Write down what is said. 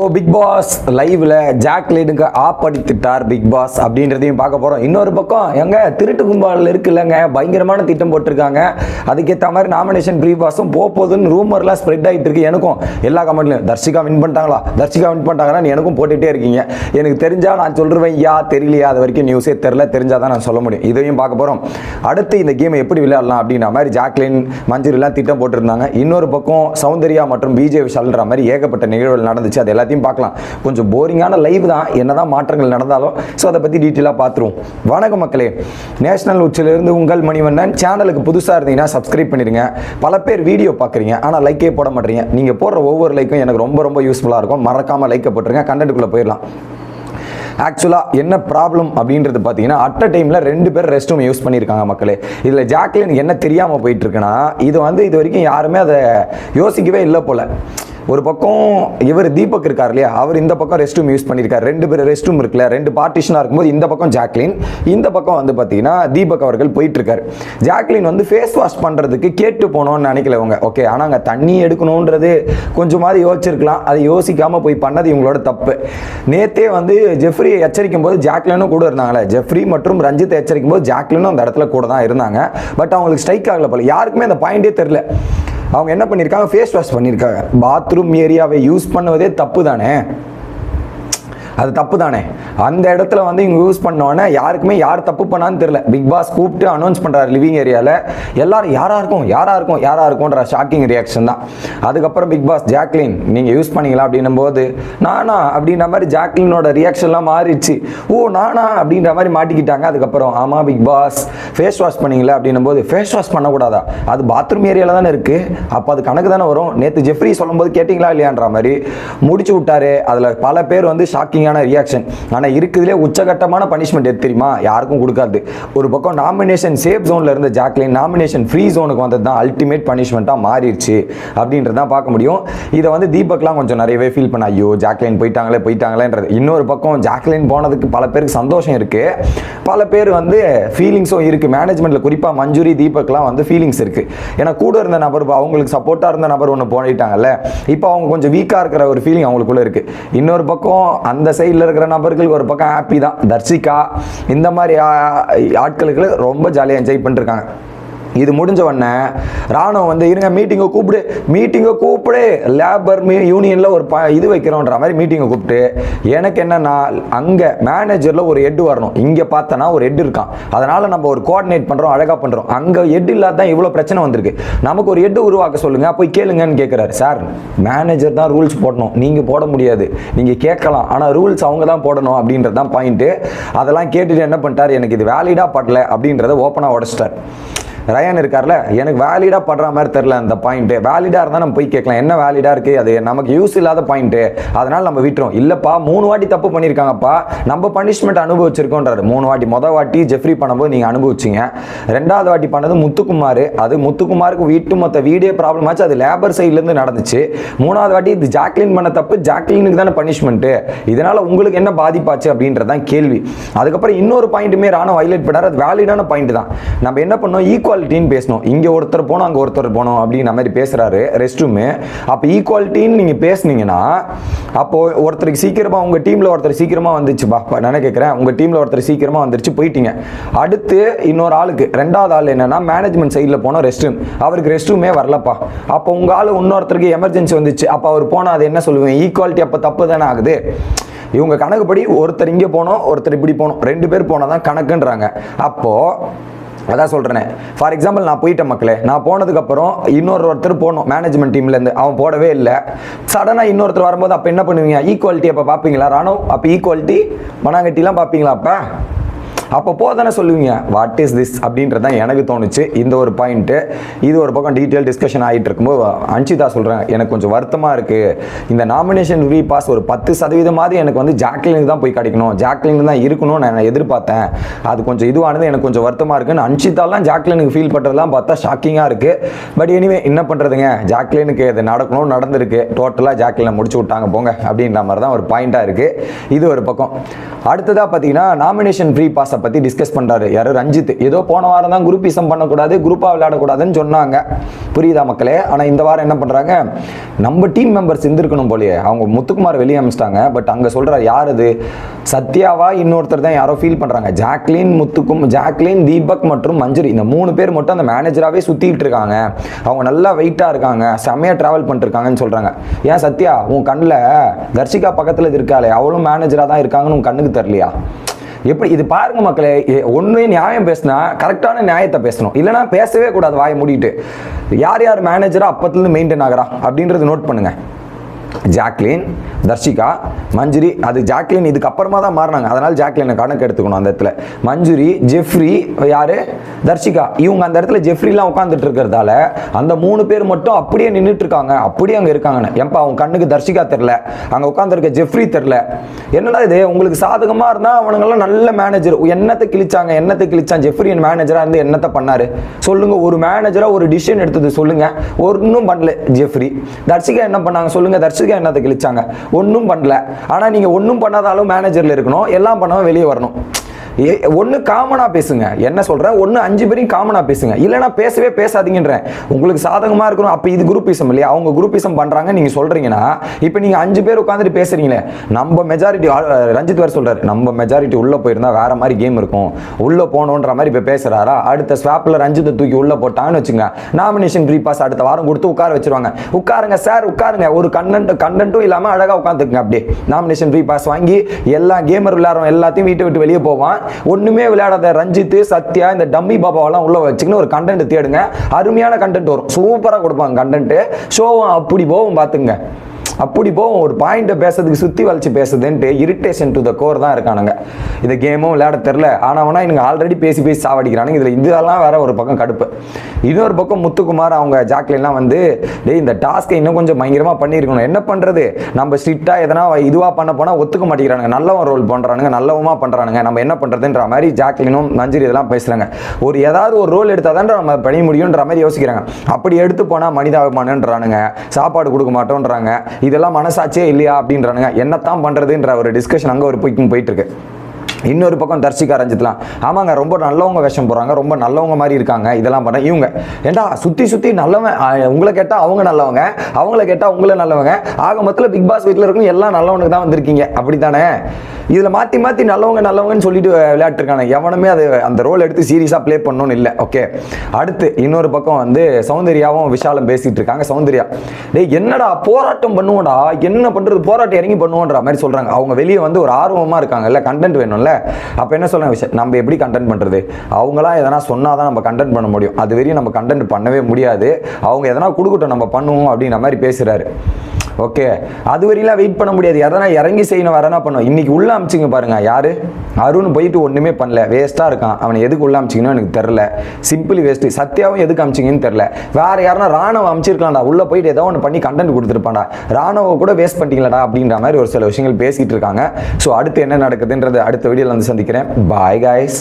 So Bigg Boss லைவ்ல ஜாக்லினுக்கு ஆப்படித்துட்டார் big Boss அப்படின்றதையும் பார்க்க போறோம். இன்னொரு பக்கம் எங்க திருட்டு கும்பாலில் இருக்குல்லங்க பயங்கரமான திட்டம் போட்டிருக்காங்க. அதுக்கேற்ற மாதிரி நாமினேஷன் ப்ரீ பாஸும் போக போகுதுன்னு ரூமர்லாம் ஸ்ப்ரெட் ஆகிட்டு இருக்கு. எனக்கும் எல்லா கமெண்ட்லையும் தர்ஷிகா வின் பண்ணிட்டாங்களா? தர்ஷிகா வின் பண்ணிட்டாங்கன்னா எனக்கும் போட்டுகிட்டே இருக்கீங்க. எனக்கு தெரிஞ்சா நான் சொல்றேன் யா தெரியலையா? அது வரைக்கும் நியூஸே தெரில தெரிஞ்சால் தான் நான் சொல்ல முடியும். இதையும் பார்க்க போறோம். அடுத்து இந்த கேமை எப்படி விளையாடலாம் அப்படின்ற மாதிரி ஜாக்லின் மஞ்சள் எல்லாம் திட்டம் போட்டிருந்தாங்க. இன்னொரு பக்கம் சௌந்தர்யா மற்றும் பிஜே விஷால்ன்ற மாதிரி ஏகப்பட்ட நிகழ்வுகள் நடந்துச்சு. அது எல்லாத்தையும் பார்க்கலாம். கொஞ்சம் போரிங்கான லைவ் தான். என்னதான் மாற்றங்கள் நடந்தாலும் ஸோ அதை பற்றி டீட்டெயிலாக பார்த்துருவோம். வணக்கம் மக்களே. நேஷனல் உச்சிலிருந்து உங்கள் மணிவண்ணன். சேனலுக்கு புதுசாக இருந்தீங்கன்னா சப்ஸ்கிரைப் பண்ணிடுங்க. பல பேர் வீடியோ பார்க்குறீங்க ஆனால் லைக்கே போட மாட்டீங்க. நீங்கள் போடுற ஒவ்வொரு லைக்கும் எனக்கு ரொம்ப ரொம்ப யூஸ்ஃபுல்லாக இருக்கும். மறக்காமல் லைக்கை போட்டுருங்க. கண்டென்ட்டுக்குள்ளே போயிடலாம். ஆக்சுவலாக என்ன ப்ராப்ளம் அப்படின்றது பார்த்தீங்கன்னா அட் அ டைமில் ரெண்டு பேர் ரெஸ்ட் ரூம் யூஸ் பண்ணியிருக்காங்க மக்களே. இதில் ஜாக்லின் என்ன தெரியாமல் போயிட்டுருக்குன்னா இது வந்து இது வரைக்கும் யாருமே அதை யோசிக்கவே இல்லை போல். ஒரு பக்கம் இவர் தீபக் இருக்கார் இல்லையா? அவர் இந்த பக்கம் ரெஸ்ட் ரூம் யூஸ் பண்ணியிருக்காரு. ரெண்டு பேர் ரெஸ்ட் ரூம் இருக்குல்ல ரெண்டு பார்ட்டிஷனாக இருக்கும்போது இந்த பக்கம் ஜாக்லின் இந்த பக்கம் வந்து பார்த்தீங்கன்னா தீபக் அவர்கள் போயிட்டுருக்காரு. ஜாக்லின் வந்து ஃபேஸ் வாஷ் பண்ணுறதுக்கு கேட்டு போனோம்னு நினைக்கல இவங்க. ஓகே ஆனால் அங்கே தண்ணி எடுக்கணுன்றது கொஞ்சமாவது யோசிச்சிருக்கலாம். அதை யோசிக்காமல் போய் பண்ணது இவங்களோட தப்பு. நேத்தே வந்து ஜெஃப்ரி எச்சரிக்கும் போது ஜாக்லினும் கூட இருந்தாங்களே ஜெஃப்ரி மற்றும் ரஞ்சித் எச்சரிக்கும் போது ஜாக்லினும் அந்த இடத்துல கூட தான் இருந்தாங்க. பட் அவங்களுக்கு ஸ்ட்ரைக் ஆகல போல. யாருக்குமே அந்த பாயிண்டே தெரில அவங்க என்ன பண்ணியிருக்காங்க ஃபேஸ் வாஷ் பண்ணியிருக்காங்க பாத்ரூம் ஏரியாவை யூஸ் பண்ணுவதே தப்பு தானே? அது தப்பு தானே அந்த இடத்துல வந்து இவங்க யூஸ் பண்ணோன்னே யாருக்குமே யார் தப்பு பண்ணான்னு தெரியல. பிக் பாஸ் கூப்பிட்டு அனௌன்ஸ் பண்ணுறாரு லிவிங் ஏரியாவில் எல்லாரும் யாராக இருக்கும்? யாராக இருக்கும்? யாராக இருக்கும்ன்ற ஷாக்கிங் ரியாக்ஷன் தான். அதுக்கப்புறம் பிக் பாஸ் ஜாக்லின் நீங்கள் யூஸ் பண்ணீங்களா அப்படின்னும் போது நானா அப்படின்ற மாதிரி ஜாக்லினோட ரியாக்ஷன்லாம் மாறிடுச்சு. ஓ நானா அப்படின்ற மாதிரி மாட்டிக்கிட்டாங்க. அதுக்கப்புறம் ஆமாம் பிக் பாஸ் ஃபேஸ் வாஷ் பண்ணீங்களா அப்படின்னும் போது ஃபேஸ் வாஷ் பண்ணக்கூடாதா? அது பாத்ரூம் ஏரியாவில் தானே இருக்குது அப்போ அது கணக்கு தானே வரும். நேற்று ஜெஃப்ரி சொல்லும்போது கேட்டிங்களா இல்லையான்ற மாதிரி முடிச்சு விட்டாரு. அதில் பல பேர் வந்து ஷாக்கிங்கான ரியாக்ஷன் ஆனால் இருக்குதுலே உச்சகட்டமான பனிஷ்மெண்ட் எது தெரியுமா? யாருக்கும் கொடுக்காது. ஒரு பக்கம் நாமினேஷன் சேஃப் ஜோனில் இருந்த ஜாக்லின் நாமினேஷன் ஃப்ரீ ஜோனுக்கு வந்தது தான் அல்டிமேட் பனிஷ்மெண்ட்டாக மாறிடுச்சு அப்படின்றதான் பார்க்க முடியும். இதை வந்து தீபக்லாம் கொஞ்சம் நிறையவே ஃபீல் பண்ண ஐயோ ஜாக்லின் போயிட்டாங்களே போயிட்டாங்களேன்றது. இன்னொரு பக்கம் ஜாக்லின் போனதுக்கு பல பேருக்கு சந்தோஷம் இருக்குது பல பேர் வந்து ஃபீலிங்ஸும் இருக்குது மேனேஜ்மெண்ட்டில் குறிப்பாக மஞ்சுரி தீபக்லாம் வந்து ஃபீலிங்ஸ் இருக்குது ஏன்னா கூட இருந்த நபர் அவங்களுக்கு சப்போர்ட்டாக இருந்த நபர் ஒன்று போயிட்டாங்கல்ல. இப்போ அவங்க கொஞ்சம் வீக்காக இருக்கிற ஒரு ஃபீலிங் அவங்களுக்குள்ளே இருக்குது இன்னொரு பக்கம் அந்த சைடில் இருக்கிற நபர்களுக்கு ஒரு பக்கம் ஹாப்பி தான். தர்ஷிகா இந்த மாதிரி ஆட்களுக்கு ரொம்ப ஜாலியாக என்ஜாய் பண்ணிருக்காங்க இது முடிஞ்ச உடனே ராணுவம் வந்து இருங்க மீட்டிங்கை கூப்பிடு மீட்டிங்கை கூப்பிடு. லேபர் மீ யூனியனில் ஒரு ப இது வைக்கிறோன்ற மாதிரி மீட்டிங்கை கூப்பிட்டு எனக்கு என்னென்னா அங்கே மேனேஜரில் ஒரு ஹெட் வரணும். இங்கே பார்த்தனா ஒரு ஹெட் இருக்கான். அதனால் நம்ம ஒரு கோஆர்டினேட் பண்ணுறோம் அழகாக பண்ணுறோம் அங்கே ஹெட் இல்லாத தான் இவ்வளோ பிரச்சனை வந்திருக்கு. நமக்கு ஒரு ஹெட் உருவாக்க சொல்லுங்கள் போய் கேளுங்கன்னு கேட்குறாரு சார் மேனேஜர் தான் ரூல்ஸ் போடணும். நீங்கள் போட முடியாது. நீங்கள் கேட்கலாம். ஆனால் ரூல்ஸ் அவங்க தான் போடணும். அப்படின்றது தான் பாயிண்ட்டு அதெல்லாம் கேட்டுட்டு என்ன பண்ணிட்டார்? எனக்கு இது வேலிடாக படல. அப்படின்றத ஓப்பனாக உடச்சிட்டார். ரயான் இருக்கார்ல எனக்கு வேலிடாக படுற மாதிரி தெரில அந்த பாயிண்ட்டு வேலிடாக இருந்தால் நம்ம போய் கேட்கலாம். என்ன வேலிடாக இருக்குது அது நமக்கு யூஸ் இல்லாத பாயிண்ட்டு அதனால் நம்ம விட்டுரும் இல்லைப்பா மூணு வாட்டி தப்பு பண்ணியிருக்காங்கப்பா நம்ம பனிஷ்மெண்ட் அனுபவிச்சிருக்கோன்றாரு. மூணு வாட்டி. மொதல் வாட்டி ஜெஃப்ரி பண்ணும்போது நீங்கள் அனுபவிச்சிங்க. ரெண்டாவது வாட்டி பண்ணது முத்துக்குமார். அது முத்துக்குமாருக்கு வீட்டு மொத்த வீடே ப்ராப்ளம் ஆச்சு. அது லேபர் சைட்லேருந்து நடந்துச்சு. மூணாவது வாட்டி இது ஜாக்லின் பண்ண தப்பு. ஜாக்லினுக்கு தானே பனிஷ்மெண்ட்டு இதனால் உங்களுக்கு என்ன பாதிப்பாச்சு அப்படின்றது தான் கேள்வி. அதுக்கப்புறம் இன்னொரு பாயிண்ட்டுமே ராணுவ ஹைலைட் பண்ணார். அது வேலிடான பாயிண்ட் தான். நம்ம என்ன பண்ணோம்? ஈக்குவாலிட்டின்னு பேசணும். இங்கே ஒருத்தர் போனோம் அங்கே ஒருத்தர் போனோம் அப்படின்ற மாதிரி பேசுகிறாரு ரெஸ்ட் ரூமு அப்போ ஈக்குவாலிட்டின்னு நீங்கள் பேசுனீங்கன்னா அப்போது ஒருத்தருக்கு சீக்கிரமாக உங்கள் டீமில் ஒருத்தர் சீக்கிரமாக வந்துச்சுப்பா இப்ப நான் கேட்குறேன் உங்கள் டீமில் ஒருத்தர் சீக்கிரமாக வந்துருச்சு போயிட்டீங்க. அடுத்து இன்னொரு ஆளுக்கு ரெண்டாவது ஆள் என்னென்னா மேனேஜ்மெண்ட் சைடில் போனோம் ரெஸ்ட் ரூம் அவருக்கு ரெஸ்ட் ரூமே வரலப்பா. அப்போ உங்கள் ஆள் இன்னொருத்தருக்கு எமர்ஜென்சி வந்துச்சு. அப்போ அவர் போனால் அது என்ன சொல்லுவேன் ஈக்குவாலிட்டி அப்போ தப்பு தானே ஆகுது. இவங்க கணக்குப்படி ஒருத்தர் இங்கே போனோம் ஒருத்தர் இப்படி போனோம். ரெண்டு பேர் போனால் தான் கணக்குன்றாங்க. அப்போது அதான் சொல்கிறேன் ஃபார் எக்ஸாம்பிள் நான் போயிட்டேன் மக்களே. நான் போனதுக்கப்புறம் இன்னொரு ஒருத்தர் போனோம். மேனேஜ்மெண்ட் டீம்லேருந்து அவன் போடவே இல்லை. சடனாக இன்னொருத்தர் வரும்போது அப்போ என்ன பண்ணுவீங்க? ஈக்குவாலிட்டி அப்போ பார்ப்பீங்களா ராணுவ அப்போ ஈக்குவாலிட்டி மனாங்கட்டிலாம் பார்ப்பீங்களா அப்போ? அப்போ போதானே சொல்லுவீங்க வாட் இஸ் திஸ் அப்படின்றது தான் எனக்கு தோணுச்சு. இந்த ஒரு பாயிண்ட்டு இது ஒரு பக்கம் டீட்டெயில் டிஸ்கஷன் ஆகிட்டு இருக்கும்போது அன்ஷிதா சொல்கிறேன் எனக்கு கொஞ்சம் வருத்தமாக இருக்குது இந்த நாமினேஷன் ரீ பாஸ் ஒரு பத்து சதவீதமாவது எனக்கு வந்து ஜாக்லினுக்கு தான் போய் கிடைக்கணும். ஜாக்லின் தான் இருக்கணும்னு நான் எதிர்பார்த்தேன். அது கொஞ்சம் இதுவானது எனக்கு கொஞ்சம் வருத்தமாக இருக்குன்னு அன்ஷிதாலாம் ஜாக்லினுக்கு ஃபீல் பண்ணுறதுலாம் பார்த்தா ஷாக்கிங்காக இருக்குது பட் எனிவே என்ன பண்ணுறதுங்க ஜாக்லினுக்கு இது நடக்கணும் நடந்திருக்கு. டோட்டலாக ஜாக்லினை முடிச்சு விட்டாங்க போங்க. அப்படின்ற மாதிரி தான் ஒரு பாயிண்ட்டாக இருக்குது இது ஒரு பக்கம். அடுத்ததாக பார்த்தீங்கன்னா நாமினேஷன் ஃப்ரீ பாஸ் பற்றி டிஸ்கஸ் பண்ணுறாரு யாரு? ரஞ்சித். ஏதோ போன வாரம் தான் குரூப்பிசம் பண்ணக்கூடாது குரூப்பாக விளையாடக்கூடாதுன்னு சொன்னாங்க. புரியுதா மக்களே? ஆனால் இந்த வாரம் என்ன பண்ணுறாங்க நம்ம டீம் மெம்பர்ஸ் இருந்திருக்கணும் போலயே. அவங்க முத்துக்குமார் வெளியே அமைச்சிட்டாங்க. பட் அங்கே சொல்கிற யார் அது? சத்யாவா இன்னொருத்தர் தான் யாரோ ஃபீல் பண்ணுறாங்க ஜாக்லின் முத்துக்கும் ஜாக்லின் தீபக் மற்றும் மஞ்சுரி. இந்த மூணு பேர் மட்டும் அந்த மேனேஜராகவே சுற்றிட்டு இருக்காங்க. அவங்க நல்லா வெயிட்டாக இருக்காங்க. செமையா ட்ராவல் பண்ணிருக்காங்கன்னு சொல்கிறாங்க ஏன் சத்யா? உன் கண்ணில் தர்ஷிகா பக்கத்தில் இருக்காளே. அவளும் மேனேஜராக தான் இருக்காங்கன்னு உன் கண்ணுக்கு தெரியலையா? எப்படி இது பாருங்க மக்களே ஒன்றே நியாயம் பேசினா கரெக்டான நியாயத்தை பேசணும். இல்லைனா பேசவே கூடாது வாயை மூடிட்டு. யார் யார் மேனேஜரா அப்பத்துலேருந்து மெயின்டைன் ஆகிறா? அப்படின்றது நோட் பண்ணுங்க. ஜாக்லின் தர்ஷிகா மஞ்சுரி. அது ஜாக்லின் இதுக்கப்புறமா தான் மாறினாங்க. அதனால் ஜாக்லினை கணக்கு எடுத்துக்கணும் அந்த இடத்துல. மஞ்சுரி ஜெஃப்ரி யார்? தர்ஷிகா. இவங்க அந்த இடத்துல ஜெஃப்ரிலாம் உட்காந்துட்டு இருக்கிறதால அந்த மூணு பேர் மட்டும் அப்படியே நின்றுட்டு இருக்காங்க. அப்படியே அங்கே இருக்காங்கன்னு. ஏன்பா அவங்க கண்ணுக்கு தர்ஷிகா தெரில அங்கே உட்காந்துருக்க ஜெஃப்ரி தெரில என்னடா இது? உங்களுக்கு சாதகமாக இருந்தால் அவனுங்கெல்லாம் நல்ல மேனேஜர் என்னத்தை கிழிச்சாங்க? என்னத்தை கிழிச்சான்? ஜெஃப்ரி மேனேஜராக இருந்து என்னத்தை பண்ணாரு? சொல்லுங்கள் ஒரு மேனேஜராக ஒரு டிசிஷன் எடுத்தது சொல்லுங்கள் ஒன்றும் பண்ணல ஜெஃப்ரி. தர்ஷிகா என்ன பண்ணாங்க? சொல்லுங்கள் தர்ஷிகா. என்னத்தை கிழிச்சாங்க. ஒன்றும் பண்ணல. ஆனால் நீங்கள் ஒன்றும் பண்ணாதாலும் மேனேஜரில் இருக்கணும். எல்லாம் பண்ணாமல் வெளியே வரணும். ஒன்று காமனாக பேசுங்க. என்ன சொல்கிறேன் ஒன்று அஞ்சு பேரையும் காமனாக பேசுங்க. இல்லைனா பேசவே பேசாதீங்கன்றேன். உங்களுக்கு சாதகமாக இருக்கணும். அப்போ இது குரூப்பிசம் இல்லையா? அவங்க குரூப்பிசம் பண்ணுறாங்க நீங்கள் சொல்கிறீங்கன்னா இப்போ நீங்கள் அஞ்சு பேர் உட்காந்துட்டு பேசுறீங்களே நம்ம மெஜாரிட்டி ரஞ்சித் வேறு சொல்கிறார் நம்ம மெஜாரிட்டி உள்ளே போயிருந்தா வேறு மாதிரி கேம் இருக்கும். உள்ளே போகணுன்ற மாதிரி இப்போ பேசுகிறாரா அடுத்த ஸ்வாப்பில் ரஞ்சித்தை தூக்கி உள்ளே போட்டாங்கன்னு வச்சுங்க நாமினேஷன் ப்ரீ பாஸ் அடுத்த வாரம் கொடுத்து உட்கார வச்சிருவாங்க. உட்காருங்க சார் உட்காருங்க. ஒரு கண்டென்ட் கண்டென்ட்டும் இல்லாமல் அழகாக உட்காந்துக்குங்க அப்படியே. நாமினேஷன் ப்ரீ பாஸ் வாங்கி எல்லா கேமர் விளையாடுறோம் எல்லாத்தையும் வீட்டை விட்டு வெளியே போவான். ஒன்றுமே விளையாடாத ரஞ்சித் சத்யா இந்த டம்மி பாபாவெல்லாம் உள்ள வச்சுக்கின்னு ஒரு கண்டென்ட் தேடுங்க. அருமையான கண்டென்ட் வரும். சூப்பராக கொடுப்பாங்க கண்டென்ட்டு ஷோவும் அப்படி போகும் பார்த்துங்க. அப்படி போகும் ஒரு பாயிண்ட்டை பேசுறதுக்கு சுற்றி வளைச்சு பேசுதுன்ட்டு இரிட்டேஷன் டு த கோர் தான் இருக்கானுங்க. இந்த கேமும் விளையாட தெரில ஆனால் எனக்கு ஆல்ரெடி பேசி பேசி சாவடிக்கிறானுங்க. இதில் இதெல்லாம் வேற ஒரு பக்கம் கடுப்பு. இன்னொரு பக்கம் முத்துக்குமார் அவங்க ஜாக்லின்லாம் வந்து டேய் இந்த டாஸ்க்கை இன்னும் கொஞ்சம் பயங்கரமாக பண்ணியிருக்கணும். என்ன பண்ணுறது நம்ம ஸ்ட்ரிக்டாக எதனா இதுவாக பண்ண போனால் ஒத்துக்க மாட்டேங்கிறானுங்க. நல்லவன் ரோல் பண்ணுறானுங்க நல்லவமாக பண்ணுறானுங்க நம்ம என்ன பண்ணுறதுன்ற மாதிரி ஜாக்லினும் மஞ்சரி இதெல்லாம் பேசுகிறாங்க ஒரு ஏதாவது ஒரு ரோல் எடுத்தால் தான் நம்ம பண்ணி முடியுன்ற மாதிரி யோசிக்கிறாங்க. அப்படி எடுத்து போனால் மனிதாபிமானன்றானுங்க சாப்பாடு கொடுக்க மாட்டோன்றாங்க. இதெல்லாம் மனசாட்சியே இல்லையா அப்படின்றானுங்க. என்னத்தான் பண்ணுறதுன்ற ஒரு டிஸ்கஷன் அங்கே ஒரு போய்க்கும் போயிட்டு இருக்கு. இன்னொரு பக்கம் தர்ஷிகா ரஞ்சித்லாம். ஆமாங்க ரொம்ப நல்லவங்க வேஷம் போகிறாங்க ரொம்ப நல்லவங்க மாதிரி இருக்காங்க இதெல்லாம் பண்ண இவங்க. ஏண்டா சுற்றி சுற்றி நல்லவன் உங்களை கேட்டால் அவங்க நல்லவங்க அவங்கள கேட்டால் உங்களை நல்லவங்க ஆக மொத்தத்தில் பிக் பாஸ் வீட்டில் இருக்கும் எல்லாம் நல்லவனுக்கு தான் வந்திருக்கீங்க. அப்படி தானே இதில் மாற்றி மாற்றி நல்லவங்க நல்லவங்கன்னு சொல்லிட்டு விளையாட்டுருக்காங்க எவனுமே அது அந்த ரோல் எடுத்து சீரியஸாக ப்ளே பண்ணணும்னு இல்லை. ஓகே அடுத்து இன்னொரு பக்கம் வந்து சௌந்தர்யாவும் விஷாலும் பேசிகிட்டு இருக்காங்க சௌந்தர்யா டேய் என்னடா போராட்டம் பண்ணுவோம்டா? என்ன பண்ணுறது போராட்டம் இறங்கி பண்ணுவோன்ற மாதிரி சொல்கிறாங்க அவங்க வெளியே வந்து ஒரு ஆர்வமாக இருக்காங்கல்ல கண்டென்ட் வேணும்ல அப்போ என்ன சொல்ல விஷயம் நம்ம எப்படி கண்டென்ட் பண்ணுறது அவங்களாம் எதனா சொன்னால் தான் நம்ம கண்டென்ட் பண்ண முடியும். அது வரையும் நம்ம கண்டென்ட் பண்ணவே முடியாது. அவங்க எதனா கொடுக்கட்டும் நம்ம பண்ணுவோம் அப்படின்ற மாதிரி பேசுகிறாரு ஓகே அது வரையிலாம் வெயிட் பண்ண முடியாது. எதனா இறங்கி செய்யணும் வரனா பண்ணும் இன்னைக்கு உள்ள அமிச்சிங்க பாருங்க. யாரு? அருண் போயிட்டு ஒன்றுமே பண்ணல. வேஸ்ட்டாக இருக்கான். அவனை எதுக்கு உள்ள அமிச்சிங்கன்னு எனக்கு தெரில சிம்பிளி வேஸ்ட்டு சத்யாவும் எதுக்கு அமிச்சிங்கன்னு தெரில வேற யாருன்னா ராணுவ அமிச்சிருக்கலாம்டா. உள்ள போயிட்டு ஏதோ ஒன்று பண்ணி கண்டென்ட் கொடுத்துருப்பான்டா. ராணுவ கூட வேஸ்ட் பண்ணிட்டீங்களாடா அப்படின்ற மாதிரி ஒரு சில விஷயங்கள் பேசிகிட்டு இருக்காங்க. ஸோ அடுத்து என்ன நடக்குதுன்றது அடுத்த வீடியோவில் வந்து சந்திக்கிறேன். Bye guys